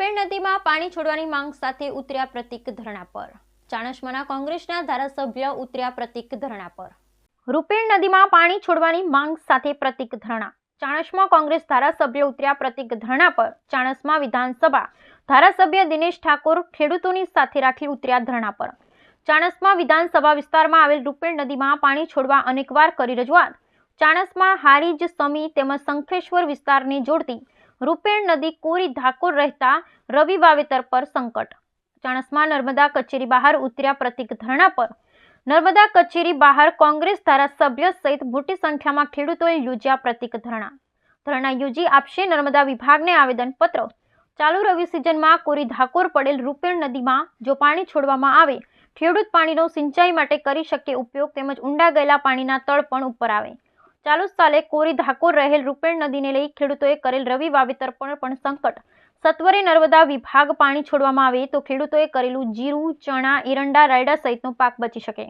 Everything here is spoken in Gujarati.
પાણી છોડવાની માંગ સાથે ઉતર્યા પ્રતિક ધરણા પર. ચાણસ્માના કોંગ્રેસના ધારાસભ્ય ઉતર્યા પ્રતિક ધરણા પર. રૂપેણ નદીમાં પાણી છોડવાની માંગ સાથે પ્રતિક ધરણા. ચાણસમાં કોંગ્રેસ ધારાસભ્ય ઉતર્યા પ્રતિક ધરણા પર ચાણસમાં વિધાનસભા ધારાસભ્ય દિનેશ ઠાકોર ખેડૂતોની સાથે રાખી ઉતર્યા ધરણા પર. ચાણસમાં વિધાનસભા વિસ્તારમાં આવેલ રૂપેણ નદીમાં પાણી છોડવા અનેકવાર કરી રજૂઆત. ચાણસમાં હારીજ સમી તેમજ શંખેશ્વર વિસ્તારને જોડતી રૂપેણ નદી કોરી ધાકોર રહેતા રવિ વાવેતર પર સંકટ. ચાણસમાં નર્મદા કચેરી બહાર ઉતર્યા પ્રતિક ધરણા પર. નર્મદા કચેરી બહાર કોંગ્રેસ ધારાસભ્ય સહિત મોટી સંખ્યામાં ખેડૂતોએ યોજ્યા પ્રતિક ધરણા. ધરણા યોજી આપશે નર્મદા વિભાગને આવેદનપત્ર. ચાલુ રવિ સિઝનમાં કોરી ધાકોર પડેલ રૂપેણ નદીમાં જો પાણી છોડવામાં આવે, ખેડૂત પાણીનો સિંચાઈ માટે કરી શકે ઉપયોગ તેમજ ઊંડા ગયેલા પાણીના તળ પણ ઉપર આવે. ચાલુ સાલે કોરી ધાકોર રહેલ રૂપેણ નદીને લઈ ખેડૂતોએ કરેલ રવિ વાવેતર પર પણ સંકટ. સત્વરે નર્મદા વિભાગ પાણી છોડવામાં આવે તો ખેડૂતોએ કરેલું જીરું, ચણા, એરંડા, રાયડા સહિતનો પાક બચી શકે.